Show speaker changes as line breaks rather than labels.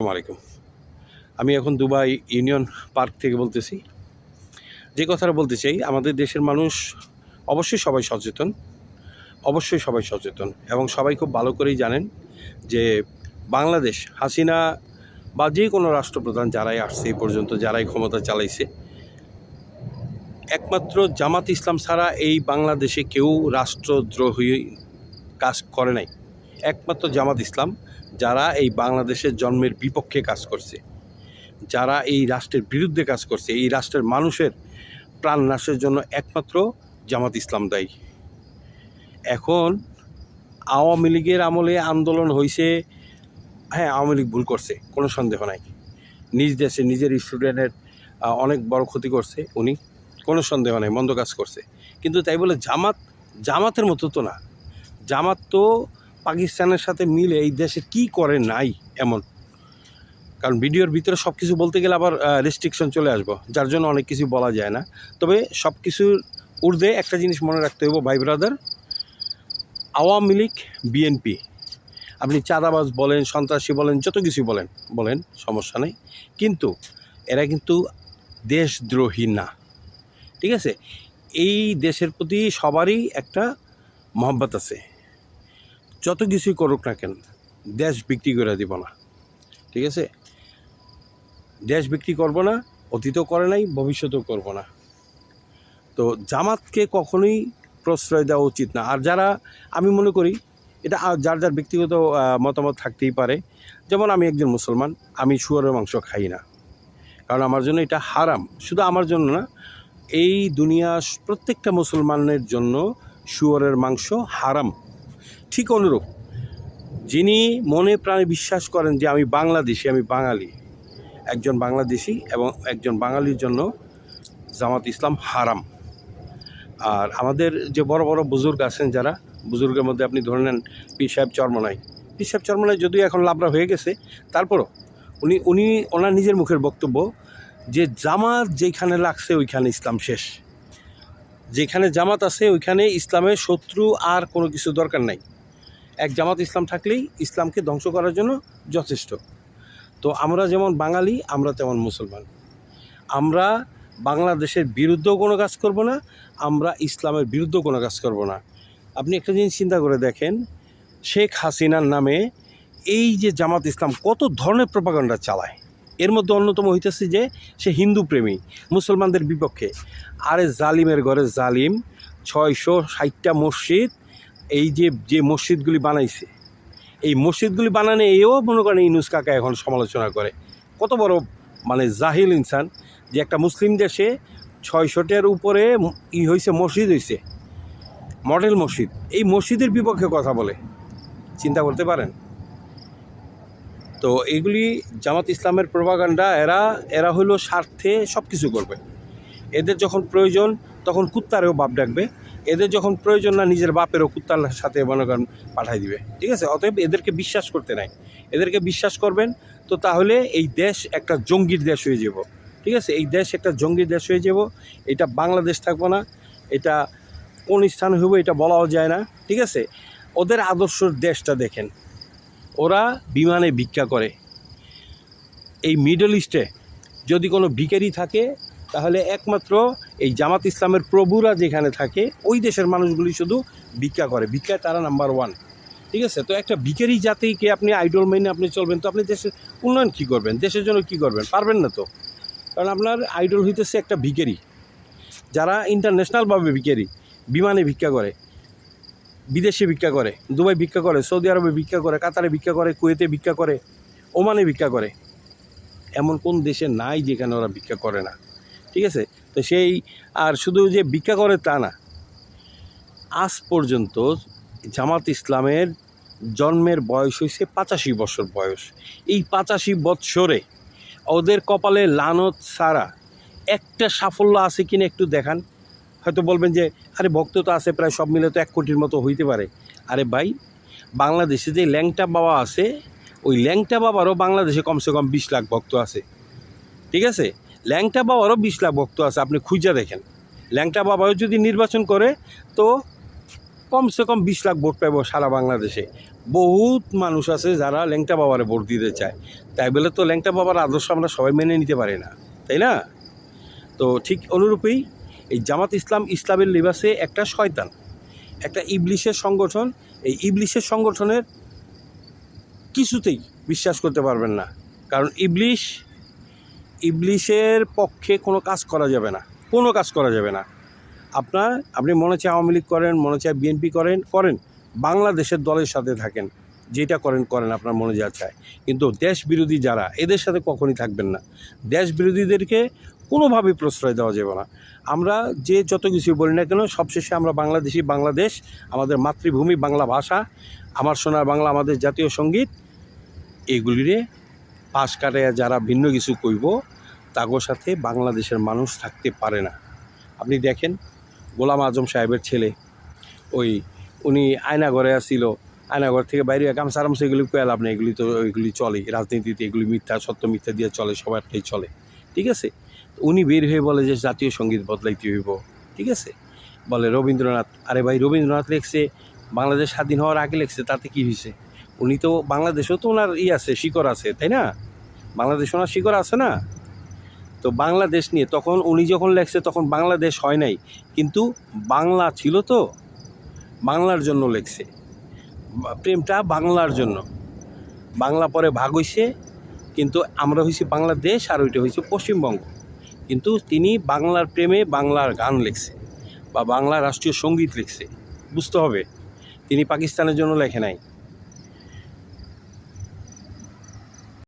আলাইকুম। আমি এখন দুবাই ইউনিয়ন পার্ক থেকে বলতেছি। যে কথাটা বলতে চাই, আমাদের দেশের মানুষ অবশ্যই সবাই সচেতন, অবশ্যই সবাই সচেতন এবং সবাই খুব ভালো করেই জানেন যে বাংলাদেশ, হাসিনা বা যে কোনো রাষ্ট্রপ্রধান যারাই আসছে এই পর্যন্ত, যারাই ক্ষমতা চালাইছে, একমাত্র জামাত ইসলাম ছাড়া এই বাংলাদেশে কেউ রাষ্ট্রদ্রোহী কাজ করে নাই। একমাত্র জামাত ইসলাম, যারা এই বাংলাদেশের জন্মের বিপক্ষে কাজ করছে। যারা এই রাষ্ট্রের বিরুদ্ধে কাজ করছে, এই রাষ্ট্রের মানুষের প্রাণ নাশের জন্য একমাত্র জামাত ইসলাম দায়ী। এখন আওয়ামী লীগের আমলে আন্দোলন হয়েছে হ্যাঁ আওয়ামী লীগ ভুল করছে, কোনো সন্দেহ নাই। নিজ দেশে নিজের স্টুডেন্টের অনেক বড় ক্ষতি করছে উনি, কোনো সন্দেহ নাই, মন্দ কাজ করছে। কিন্তু তাই বলে জামাত, জামাতের মতো তো না। জামাত তো পাকিস্তানের সাথে মিলে এই দেশের কি করে নাই এমন? কারণ ভিডিওর ভিতরে সব কিছু বলতে গেলে আবার রেস্ট্রিকশন চলে আসব, যার জন্য অনেক কিছু বলা যায় না। তবে সব কিছুর ঊর্ধ্বে একটা জিনিস মনে রাখতে হইব, ভাই ব্রাদার, আওয়ামী লীগ বিএনপি আপনি চাঁদাবাজ বলেন, সন্ত্রাসী বলেন, যত কিছু বলেন বলেন, সমস্যা নেই। কিন্তু এরা কিন্তু দেশদ্রোহী না। ঠিক আছে? এই দেশের প্রতি সবারই একটা মহব্বত আছে। যত কিছুই করুক না কেন, দেশ বিক্রি করে দিব না। ঠিক আছে? দেশ বিক্রি করব না, অতীতও করে নাই, ভবিষ্যতেও করব না। তো জামাতকে কখনোই প্রশ্রয় দেওয়া উচিত না। আর যারা, আমি মনে করি, এটা যার যার ব্যক্তিগত মতামত থাকতেই পারে। যেমন আমি একজন মুসলমান, আমি শুয়ারের মাংস খাই না। কারণ আমার জন্য এটা হারাম। শুধু আমার জন্য না, এই দুনিয়া প্রত্যেকটা মুসলমানের জন্য শুয়ারের মাংস হারাম। ঠিক অনুরূপ। যিনি মনে প্রাণে বিশ্বাস করেন যে আমি বাংলাদেশি, আমি বাঙালি, একজন বাংলাদেশি এবং একজন বাঙালির জন্য জামাত ইসলাম হারাম। আর আমাদের যে বড় বড় বুজুর্গ আছেন যারা, বুজুর্গের মধ্যে আপনি ধরে নেন পীর সাহেব চর্মনাই। পীর সাহেব চর্মনাই যদিও এখন লাভরা হয়ে গেছে, তারপরও উনি উনি, ওনার নিজের মুখের বক্তব্য যে জামাত যেখানে লাগছে ওইখানে ইসলাম শেষ। যেখানে জামাত আছে, ওইখানে ইসলামের শত্রু আর কোনো কিছু দরকার নাই। এক জামাত ইসলাম থাকলেই ইসলামকে ধ্বংস করার জন্য যথেষ্ট। তো আমরা যেমন বাঙালি, আমরা তেমন মুসলমান। আমরা বাংলাদেশের বিরুদ্ধেও কোনো কাজ করব না, আমরা ইসলামের বিরুদ্ধেও কোনো কাজ করব না। আপনি একটা জিনিস চিন্তা করে দেখেন, শেখ হাসিনার নামে এই যে জামাত ইসলাম কত ধরনের প্রপাগান্ডা চালায়। এর মধ্যে অন্যতম হইতেছে যে, সে হিন্দু প্রেমী, মুসলমানদের বিপক্ষে। আরে জালিমের ঘরে জালিম, ছয়শো ষাটটা মসজিদ, এই যে যে মসজিদগুলি বানাইছে। এই মসজিদগুলি বানানো এও মনে করেন ইনুস কাকা এখন সমালোচনা করে। কত বড় মানে জাহিল ইনসান যে একটা মুসলিম দেশে ছয়শোটার উপরে ই হয়েছে মসজিদ হয়েছে মডেল মসজিদ। এই মসজিদের বিপক্ষে কথা বলে। চিন্তা করতে পারেন? তো এগুলি জামাত ইসলামের প্রভাগান্ডা এরা এরা হলো স্বার্থে সব কিছু করবে। এদের যখন প্রয়োজন, তখন কুত্তারেও বাপ ডাকবে। এদের যখন প্রয়োজন না, নিজের বাপেরও কুত্তার সাথে মনে করেন পাঠাই দিবে। ঠিক আছে? অতএব এদেরকে বিশ্বাস করতে নাই। এদেরকে বিশ্বাস করবেন, তো তাহলে এই দেশ একটা জঙ্গির দেশ হয়ে যাব। ঠিক আছে? এই দেশ একটা জঙ্গির দেশ হয়ে যাব। এটা বাংলাদেশ থাকব না। এটা কোন স্থান হইব, এটা বলাও যায় না। ঠিক আছে? ওদের আদর্শের দেশটা দেখেন। ওরা বিমানে ভিক্ষা করে। এই মিডল ইস্টে যদি কোনো ভিখারি থাকে, তাহলে একমাত্র এই জামাত ইসলামের প্রভুরা যেখানে থাকে, ওই দেশের মানুষগুলি শুধু ভিক্ষা করে। ভিক্ষায় তারা নাম্বার ওয়ান ঠিক আছে? তো একটা ভিখারি জাতিকে আপনি আইডল মেনে আপনি চলবেন, তো আপনি দেশের উন্নয়ন কী করবেন? দেশের জন্য কী করবেন? পারবেন না তো। কারণ আপনার আইডল হইতেছে একটা ভিখারি। যারা ইন্টারন্যাশনালভাবে ভিখারি, বিমানে ভিক্ষা করে। বিদেশে ভিক্ষা করে, দুবাই ভিক্ষা করে, সৌদি আরবে ভিক্ষা করে, কাতারে ভিক্ষা করে, কুয়েতে ভিক্ষা করে, ওমানে ভিক্ষা করে। এমন কোন দেশে নাই যেখানে ওরা ভিক্ষা করে না। ঠিক আছে? তো সেই, আর শুধু যে ভিক্ষা করে তা না, আজ পর্যন্ত জামাত ইসলামের জন্মের বয়স হয়েছে পাঁচাশি বছর বয়স। এই পাঁচাশি বৎসরে ওদের কপালে লানত ছাড়া একটা সাফল্য আছে কিনা একটু দেখান। হয়তো বলবেন যে, আরে, ভক্ত তো আছে প্রায় সব মিলে তো এক কোটির মতো হইতে পারে। আরে ভাই, বাংলাদেশে যে ল্যাংটা বাবা আছে, ওই ল্যাংটা বাবারও বাংলাদেশে কমসে কম বিশ লাখ ভক্ত আছে। ঠিক আছে? ল্যাংটা বাবারও বিশ লাখ ভক্ত আছে, আপনি খুঁজে দেখেন। ল্যাংটা বাবাও যদি নির্বাচন করে, তো কমসে কম বিশ লাখ ভোট পাবো সারা বাংলাদেশে। বহুত মানুষ আছে যারা ল্যাংটা বাবারে ভোট দিতে চায়। তাই বলে তো ল্যাংটা বাবার আদর্শ আমরা সবাই মেনে নিতে পারি না, তাই না? তো ঠিক অনুরূপেই এই জামাত ইসলাম ইসলামের লিবাসে একটা শয়তান, একটা ইবলিশের সংগঠন। এই ইবলিশের সংগঠনের কিছুতেই বিশ্বাস করতে পারবেন না। কারণ ইবলিশ, ইবলিশের পক্ষে কোনো কাজ করা যাবে না, কোনো কাজ করা যাবে না। আপনার, আপনি মনে চায় আওয়ামী লীগ করেন, মনে চায় বিএনপি করেন করেন। বাংলাদেশের দলের সাথে থাকেন, যেটা করেন করেন আপনার মনে যা চায়। কিন্তু দেশ বিরোধী যারা, এদের সাথে কখনই থাকবেন না। দেশ বিরোধীদেরকে কোনোভাবেই প্রশ্রয় দেওয়া যাবে না। আমরা যে যত কিছু বলি না কেন, সবশেষে আমরা বাংলাদেশি বাংলাদেশ, আমাদের মাতৃভূমি বাংলা ভাষা, আমার সোনার বাংলা, আমাদের জাতীয় সংগীত, এগুলিরে পাশ কাটাইয়া যারা ভিন্ন কিছু কইব তাগোর সাথে বাংলাদেশের মানুষ থাকতে পারে না। আপনি দেখেন, গোলাম আজম সাহেবের ছেলে, ওই উনি আয়নাঘরে আসছিল আয়নাঘর থেকে বাইরে গামছা রামসা এগুলি কয়ে লাভ নেই, এগুলি তো, এগুলি চলে রাজনীতিতে এগুলি মিথ্যা, সত্য মিথ্যা দিয়ে চলে, সবারটাই চলে। ঠিক আছে? উনি বের হয়ে বলে যে জাতীয় সংগীত বদলাইতে হইব। ঠিক আছে? বলে, রবীন্দ্রনাথ। আরে ভাই, রবীন্দ্রনাথ লেখছে, বাংলাদেশ স্বাধীন হওয়ার আগে লেখছে, তাতে কি হয়েছে উনি তো বাংলাদেশেও তো ওনার ই আছে, শিকড় আছে, তাই না? বাংলাদেশ ওনার শিকড় আছে না? তো বাংলাদেশ নিয়ে, তখন উনি যখন লেখছে, তখন বাংলাদেশ হয় নাই। কিন্তু বাংলা ছিল তো, বাংলার জন্য লেখছে। প্রেমটা বাংলার জন্য। বাংলা পরে ভাগ হইছে, কিন্তু আমরা হয়েছি বাংলাদেশ আর ওইটা হয়েছে পশ্চিমবঙ্গ। কিন্তু তিনি বাংলার প্রেমে বাংলার গান লিখছে বা বাংলা রাষ্ট্রীয় সংগীত লিখছে। বুঝতে হবে। তিনি পাকিস্তানের জন্য লেখে নাই।